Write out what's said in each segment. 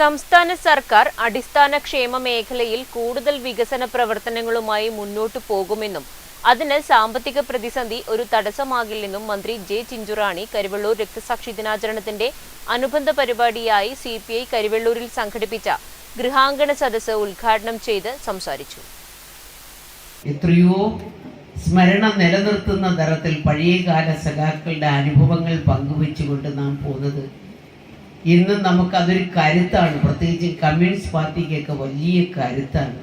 സംസ്ഥാന സർക്കാർ അടിസ്ഥാന ക്ഷേമ മേഖലയിൽ കൂടുതൽ വികസന പ്രവർത്തനങ്ങളുമായി മുന്നോട്ടു പോകുമെന്നും അതിന് സാമ്പത്തിക പ്രതിസന്ധി ഒരു തടസ്സമാകില്ലെന്നും മന്ത്രി ജെ ചിഞ്ചുറാണി കരുവള്ളൂർ രക്തസാക്ഷി ദിനാചരണത്തിന്റെ അനുബന്ധ പരിപാടിയായി സി പി ഐ കരുവള്ളൂരിൽ സംഘടിപ്പിച്ച ഗൃഹാങ്കണ സദസ്സ് ഉദ്ഘാടനം ചെയ്ത് സംസാരിച്ചു. എത്രയോ സ്മരണ നിലനിർത്തുന്ന തരത്തിൽ പഴയകാല സഖാക്കളുടെ അനുഭവങ്ങൾ പങ്കുവെച്ചുകൊണ്ട് നാം പോകുന്നത് ഇന്ന് നമുക്കതൊരു കരുത്താണ്. പ്രത്യേകിച്ച് കമ്മ്യൂണിസ്റ്റ് പാർട്ടിക്കൊക്കെ വലിയ കരുത്താണ്.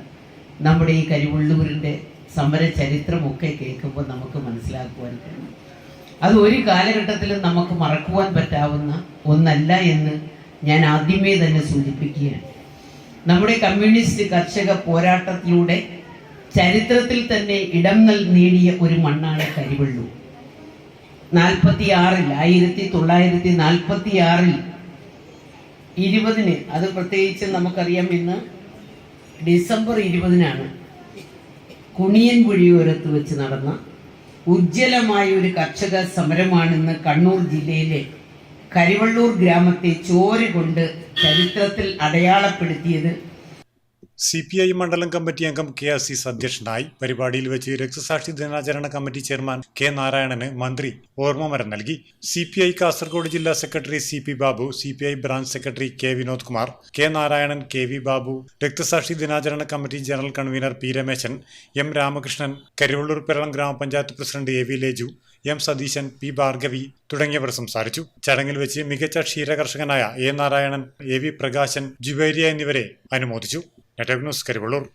നമ്മുടെ ഈ കരിവള്ളൂരിന്റെ സമര ചരിത്രമൊക്കെ കേൾക്കുമ്പോൾ നമുക്ക് മനസ്സിലാക്കുവാൻ കഴിയും. അത് ഒരു കാലഘട്ടത്തിലും നമുക്ക് മറക്കുവാൻ പറ്റാവുന്ന ഒന്നല്ല എന്ന് ഞാൻ ആദ്യമേ തന്നെ സൂചിപ്പിക്കുകയാണ്. നമ്മുടെ കമ്മ്യൂണിസ്റ്റ് കർഷക പോരാട്ടത്തിലൂടെ ചരിത്രത്തിൽ തന്നെ ഇടം നേടിയ ഒരു മണ്ണാണ് കരിവള്ളൂർ. നാൽപ്പത്തി ആറിൽ ആയിരത്തി തൊള്ളായിരത്തി നാൽപ്പത്തി ആറിൽ ഇരുപതിന്. അത് പ്രത്യേകിച്ച് നമുക്കറിയാം ഇന്ന് ഡിസംബർ ഇരുപതിനാണ്. കുണിയൻ പുഴിയോരത്ത് വെച്ച് നടന്ന ഉജ്ജ്വലമായ ഒരു കർഷക സമരമാണിന്ന് കണ്ണൂർ ജില്ലയിലെ കരിവള്ളൂർ ഗ്രാമത്തെ ചോര കൊണ്ട് ചരിത്രത്തിൽ അടയാളപ്പെടുത്തിയത് സി പി ഐ മണ്ഡലം കമ്മിറ്റി അംഗം കെ അസീസ് അധ്യക്ഷനായി പരിപാടിയിൽ വെച്ച് രക്തസാക്ഷി ദിനാചരണ കമ്മിറ്റി ചെയർമാൻ കെ നാരായണന് മന്ത്രി ഓർമ്മമരം നൽകി. സി പി ഐ കാസർഗോഡ് ജില്ലാ secretary C P Babu C P I branch secretary K Vinod Kumar K Narayanan K V Babu രക്തസാക്ഷി ദിനാചരണ committee general convener P Rameshan M Ramakrishnan Karivellur Piralam ഗ്രാമപഞ്ചായത്ത് president A V Leju M Satheesan P Bhargavi തുടങ്ങിയവർ സംസാരിച്ചു. ചടങ്ങിൽ വെച്ച് മികച്ച ക്ഷീരകർഷകനായ A Narayanan A V Prakashan Jubairiya എന്നിവരെ അനുമോദിച്ചു. Neregnus Scribolur